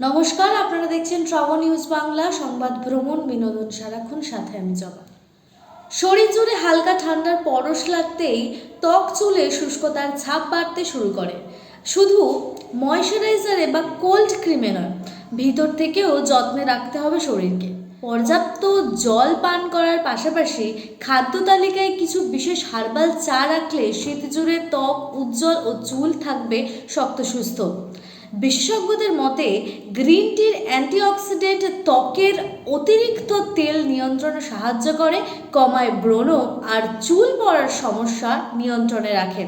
নমস্কার, আপনারা দেখছেন ট্রাভেল নিউজ বাংলা, সংবাদ ভ্রমণ, বিনোদন সারাক্ষণ, সাথে আমি জবা। শরীর জুড়ে হালকা ঠান্ডার পরশ লাগতেই ত্বক চুলে শুষ্কতার ছাপ বাড়তে শুরু করে। শুধু ময়শ্চারাইজারে বা কোল্ড ক্রিমে নয়, ভিতর থেকেও যত্নে রাখতে হবে শরীরকে। পর্যাপ্ত জল পান করার পাশাপাশি খাদ্য তালিকায় কিছু বিশেষ হার্বাল চা রাখলে শীত জুড়ে ত্বক উজ্জ্বল ও চুল থাকবে শক্ত সুস্থ বিশেষজ্ঞদের মতে, গ্রিন টির অ্যান্টিঅক্সিডেন্ট ত্বকের অতিরিক্ত তেল নিয়ন্ত্রণে সাহায্য করে, কমায় ব্রণ আর চুল পড়ার সমস্যা নিয়ন্ত্রণে রাখে।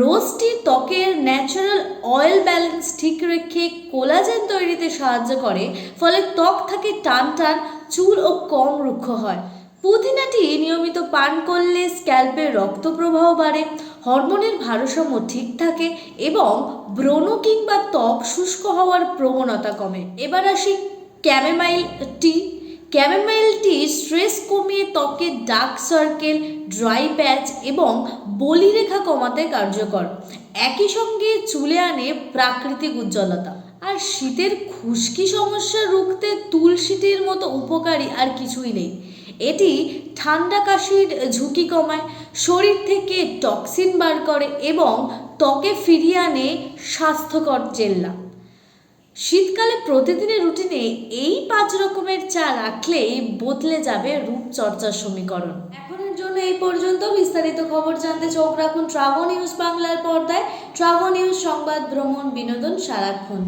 রোজ টি ত্বকের ন্যাচারাল অয়েল ব্যালেন্স ঠিক রেখে কোলাজেন তৈরিতে সাহায্য করে, ফলে ত্বক থাকে টান টান, চুল ও কম রুক্ষ হয়। পুদিনাটি নিয়মিত পান করলে স্ক্যাল্পের রক্ত প্রবাহ বাড়ে হরমোনের ভারসাম্য ঠিক থাকে এবং ব্রণ কিংবা ত্বক শুষ্ক হওয়ার প্রবণতা কমে। এবার আসি ক্যামেমাইল টি। ক্যামেমাইল টি স্ট্রেস কমিয়ে ত্বকের ডার্ক সার্কেল, ড্রাই প্যাচ এবং বলিরেখা কমাতে কার্যকর। একই সঙ্গে চুলে আনে প্রাকৃতিক উজ্জ্বলতা। আর শীতের খুশকি সমস্যা রুখতে তুলসীটির মতো উপকারী আর কিছুই নেই। এটি ঠান্ডা কাশির ঝুঁকি কমায়, শরীর থেকে টক্সিন বার করে এবং ত্বকে ফিরিয়ে আনে স্বাস্থ্যকর জেল্লা। শীতকালে প্রতিদিনের রুটিনে এই পাঁচ রকমের চা রাখলেই বদলে যাবে রূপচর্চার সমীকরণ। এখনের জন্য এই পর্যন্ত বিস্তারিত খবর জানতে চোখ রাখুন ট্রাভো নিউজ বাংলার পর্দায়। ট্রাভো নিউজ সংবাদ, ভ্রমণ, বিনোদন সারাক্ষণ।